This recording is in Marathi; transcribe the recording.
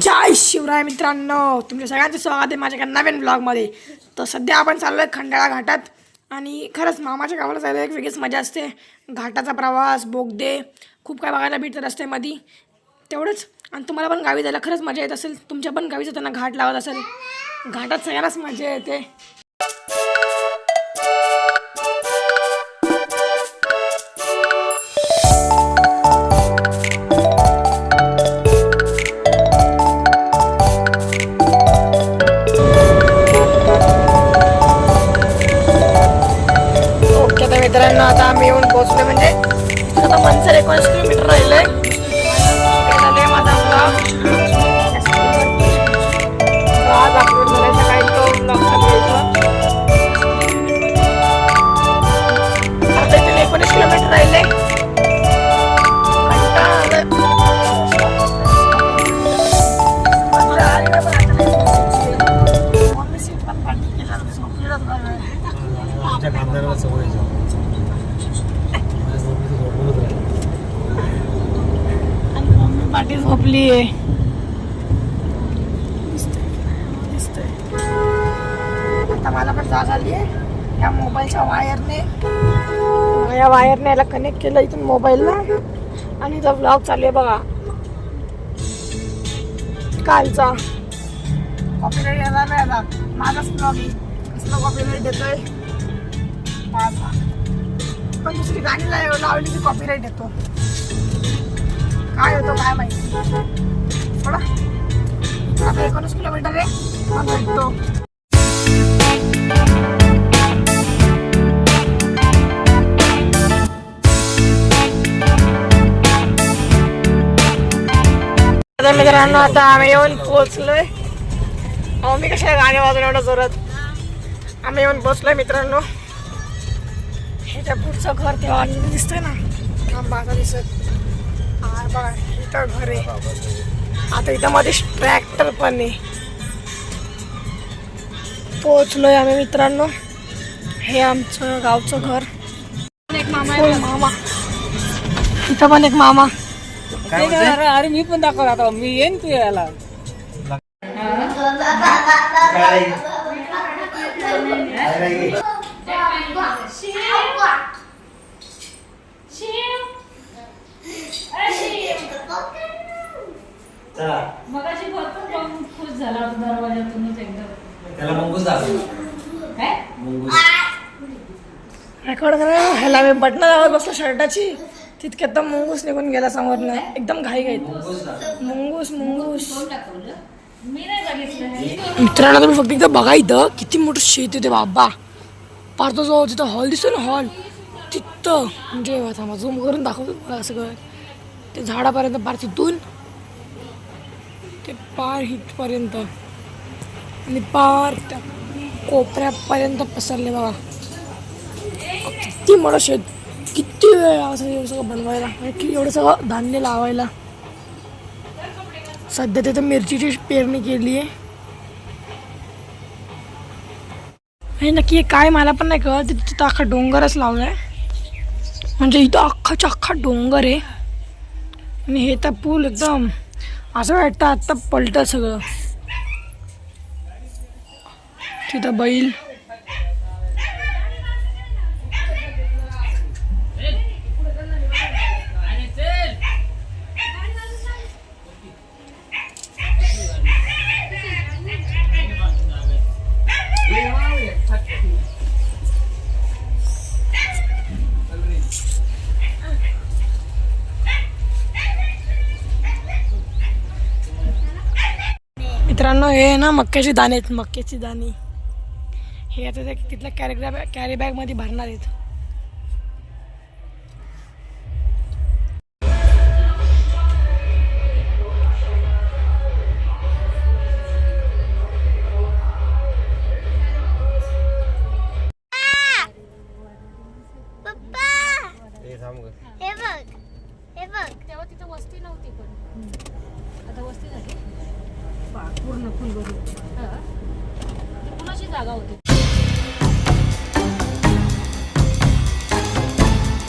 जय शिवराय मित्रांनो. तुमच्या सगळ्यांचं स्वागत आहे माझ्या एका नवीन ब्लॉगमध्ये तर सध्या आपण चाललो आहे खंडाळा घाटात आणि खरंच मामाच्या गावाला जायला एक वेगळीच मजा असते. घाटाचा प्रवास बोगदे खूप काय बघायला भेटतं रस्त्यामध्ये. तेवढंच. आणि तुम्हाला पण गावी जायला खरंच मजा येत असेल. तुमच्या पण गावी जाताना घाट लावत असेल. घाटात सगळ्यांनाच मजा येते. मित्रांनो आता आम्ही येऊन पोहोचलो म्हणजे आता मनसर एकोणीस किलोमीटर राहिलंय. आमच्या खानदाराला सवय आणि मम्मी पाठी झोपली आहे. आता मला पण जाग आली आहे. या मोबाईलच्या वायरने या वायरने याला कनेक्ट केलं इथून मोबाईलला. आणि इथं ब्लॉग चालू आहे बघा. कालचा. कॉपीराईट येणार नाही आता. माझाच ब्लॉग आहे. कसलं कॉपीराईट देतोय? माझा. पण दुसरी गाणी लाव- लावली की कॉपीराईट येतो काय होतो काय माहिती. थोडा आता एकोणीस किलोमीटर आहे. मग भेटतो. मित्रांनो आता आम्ही येऊन पोहोचलोय. अहो मी कशा गाणे वाजून एवढं जोरात? आम्ही येऊन पोहोचलोय मित्रांनो. ह्याच्या पुढचं घर तेव्हा दिसतंय ना. आंबाचा दिसत. हा बघा इथं घर आहे. आता इथं मध्ये ट्रॅक्टर पण आहे. पोहोचलोय आम्ही मित्रांनो. हे आमचं गावचं घर. होय, मामा. इथं पण एक मामा? अरे मी पण दाखव आता. मी येईन तू यायला. मगाशी भरपूर पाहून खुश झाला होता दरवाजातूनच एकदम त्याला मंगूस दाखव. काय? मंगूस. रेकॉर्ड करा ह्याला मी. बटणं लावत बसलो शर्टाची. तितक्यात तर मुंगूस निघून गेला समोर नाही एकदम घाई घाईत. मंगूस मुंगूस मित्रांनो तुम्ही फक्त एकदा बघा इथं. किती मोठं शेत येते बाबा. पार तो जो तिथं हॉल दिसतो ना हॉल. तिथं. म्हणजे थांबा झूम करून दाखवतो मला सगळं. ते झाडापर्यंत पार तिथून. ते पार हिटपर्यंत आणि पार त्या कोपऱ्यापर्यंत पसरले बघा. किती मोठं शेत. किती वेळ असं सगळं एवढं सगळं बनवायला. म्हणजे की एवढं सगळं धान्य लावायला. सध्या तिथं मिरचीची पेरणी केली आहे. हे नक्की हे काय मला पण नाही कळत. तिथं तिथं अख्खा डोंगरच लावलाय. म्हणजे इथं अख्खाच्या अख्खा डोंगर आहे. आणि हे तर पूल एकदम असं वाटतं आत्ता पलटं सगळं. तिथं बैल मित्रांनो हे ना मक्याची दाणे आहेत मक्याची दाणे. हे आता ते तिथल्या कॅरी बॅग कॅरी बॅगमध्ये भरणार आहेत. हे. हे बघ हे बघ. तेव्हा तिथं वस्ती नव्हती पण. आता वस्ती झाली. पूर्ण फुलबरी कुणाची जागा होती?